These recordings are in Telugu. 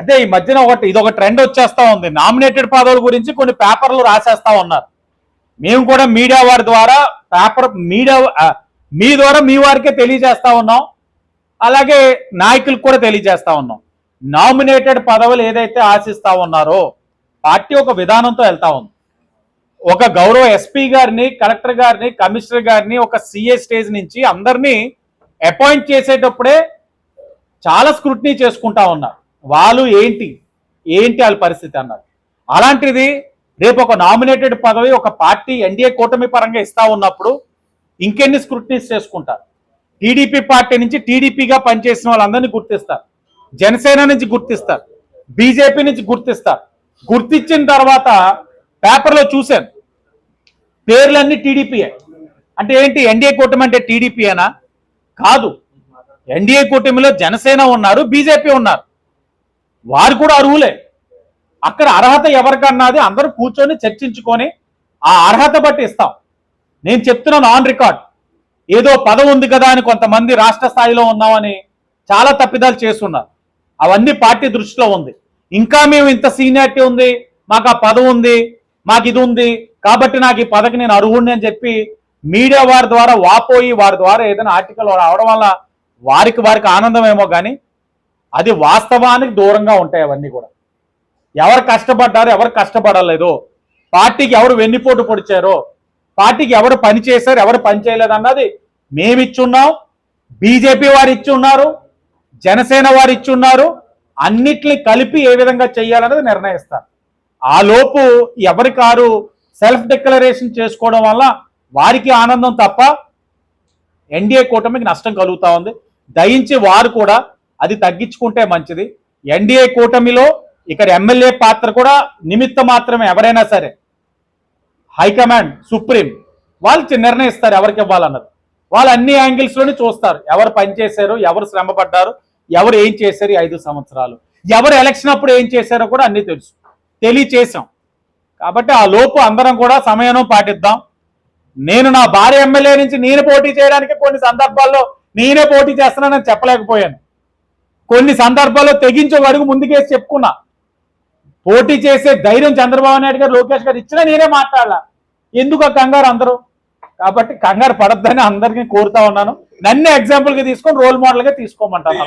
అదే ఈ మధ్యన ఒకటి ఇది ఒక ట్రెండ్ వచ్చేస్తా ఉంది. నామినేటెడ్ పదవుల గురించి కొన్ని పేపర్లు రాసేస్తా ఉన్నారు. మేము కూడా మీడియా వారి ద్వారా పేపర్ మీడియా మీ ద్వారా మీ వారికే తెలియజేస్తా ఉన్నాం. అలాగే నాయకులకు కూడా తెలియజేస్తా ఉన్నాం. నామినేటెడ్ పదవులు ఏదైతే ఆశిస్తా ఉన్నారో పార్టీ ఒక విధానంతో వెళ్తా ఉంది. ఒక గౌరవ ఎస్పీ గారిని కలెక్టర్ గారిని కమిషనర్ గారిని ఒక సిఏ స్టేజ్ నుంచి అందరినీ అపాయింట్ చేసేటప్పుడే చాలా స్క్రూటినీ చేసుకుంటా ఉన్నారు. వాళ్ళు ఏంటి? ఏంటి వాళ్ళ పరిస్థితి అన్నారు. అలాంటిది రేపు ఒక నామినేటెడ్ పదవి ఒక పార్టీ ఎన్డీఏ కూటమి పరంగా ఇస్తా ఉన్నప్పుడు ఇంకెన్ని స్క్రూటినీస్ చేసుకుంటారు? టీడీపీ పార్టీ నుంచి టీడీపీగా పనిచేసిన వాళ్ళందరినీ గుర్తిస్తారు. జనసేన నుంచి గుర్తిస్తారు. బీజేపీ నుంచి గుర్తిస్తారు. గుర్తించిన తర్వాత పేపర్లో చూశాను. పేర్లన్నీ టీడీపీయే. అంటే ఏంటి? ఎన్డీఏ కూటమి అంటే టీడీపీయేనా? కాదు. ఎన్డీఏ కూటమిలో జనసేన ఉన్నారు బీజేపీ ఉన్నారు. వారు కూడా అర్హులే. అక్కడ అర్హత ఎవరికన్నది అందరూ కూర్చొని చర్చించుకొని ఆ అర్హత బట్టి ఇస్తాం. నేను చెప్తున్నాను ఆన్ రికార్డ్. ఏదో పదవి ఉంది కదా అని కొంతమంది రాష్ట్ర స్థాయిలో ఉన్నామని చాలా తప్పిదాలు చేస్తున్నారు. అవన్నీ పార్టీ దృష్టిలో ఉంది. ఇంకా మేము ఇంత సీనియారిటీ ఉంది మాకు ఆ పదవి ఉంది మాకు ఇది ఉంది కాబట్టి నాకు ఈ పదకి నేను అర్హుడిని అని చెప్పి మీడియా వారి ద్వారా వాపోయి వారి ద్వారా ఏదైనా ఆర్టికల్ అవడం వల్ల వారికి వారికి ఆనందమేమో కానీ అది వాస్తవానికి దూరంగా ఉంటాయి అవన్నీ కూడా. ఎవరు కష్టపడ్డారు ఎవరు కష్టపడలేదో. పార్టీకి ఎవరు వెన్నుపోటు పొడిచారో పార్టీకి ఎవరు పని చేశారు ఎవరు పని చేయలేదు అన్నది మేము ఇచ్చున్నాం బీజేపీ వారు ఇచ్చి ఉన్నారు జనసేన వారు ఇచ్చి ఉన్నారు అన్నిటిని కలిపి ఏ విధంగా చేయాలన్నది నిర్ణయిస్తారు ఆ లోపు ఎవరి కారు సెల్ఫ్ డిక్లరేషన్ చేసుకోవడం వల్ల వారికి ఆనందం తప్ప ఎన్డీఏ కూటమికి నష్టం కలుగుతూ ఉంది. దయించి వారు కూడా అది తగ్గించుకుంటే మంచిది. ఎన్డీఏ కూటమిలో ఇక్కడ ఎమ్మెల్యే పాత్ర కూడా నిమిత్త మాత్రమే ఎవరైనా సరే. హైకమాండ్ సుప్రీం వాళ్ళు నిర్ణయిస్తారు ఎవరికి ఇవ్వాలన్నది. వాళ్ళు అన్ని యాంగిల్స్లోనే చూస్తారు. ఎవరు పనిచేశారు ఎవరు శ్రమ పడ్డారు ఎవరు ఏం చేశారు ఐదు సంవత్సరాలు. ఎవరు ఎలక్షన్ అప్పుడు ఏం చేశారో కూడా అన్నీ తెలుసు. తెలియచేసాం కాబట్టి ఆ లోపు అందరం కూడా సమయం పాటిద్దాం. నేను నా భార్య ఎమ్మెల్యే నుంచి నేను పోటీ చేయడానికి కొన్ని సందర్భాల్లో నేనే పోటీ చేస్తున్నానని చెప్పలేకపోయాను. కొన్ని సందర్భాల్లో తెగించి అడుగు ముందుకేసి చెప్పుకున్నా. పోటీ చేసే ధైర్యం చంద్రబాబు నాయుడు గారు లోకేష్ గారు ఇచ్చినా నేనే మాట్లాడాల? ఎందుకు ఆ కంగారు అందరూ? కాబట్టి కంగారు పడద్దని అందరికీ కోరుతా ఉన్నాను. నన్ను ఎగ్జాంపుల్గా తీసుకొని రోల్ మోడల్గా తీసుకోమంటాను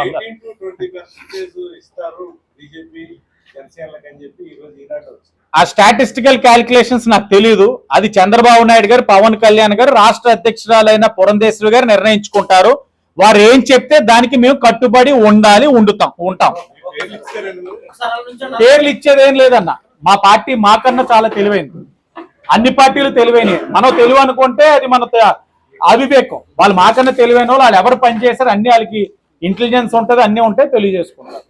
ఆ స్టాటిస్టికల్ క్యాలిక్యులేషన్స్ నాకు తెలియదు అది చంద్రబాబు నాయుడు గారు పవన్ కళ్యాణ్ గారు రాష్ట్ర అధ్యక్షురాలైన పురంధేశ్వరి గారు నిర్ణయించుకుంటారు. వారు ఏం చెప్తే దానికి మేము కట్టుబడి ఉండాలి ఉండుతాం ఉంటాం. పేర్లు ఇచ్చేది ఏం ఇచ్చేదేం లేదన్న. మా పార్టీ మాకన్నా చాలా తెలివైంది. అన్ని పార్టీలు తెలివైనవి మనం తెలివి అనుకుంటే అది మన అవివేకం. వాళ్ళు మాకన్నా తెలివైన వాళ్ళు వాళ్ళు ఎవరు పనిచేశారు అన్ని వాళ్ళకి ఇంటెలిజెన్స్ ఉంటుంది అన్ని ఉంటాయి తెలియజేసుకుంటారు.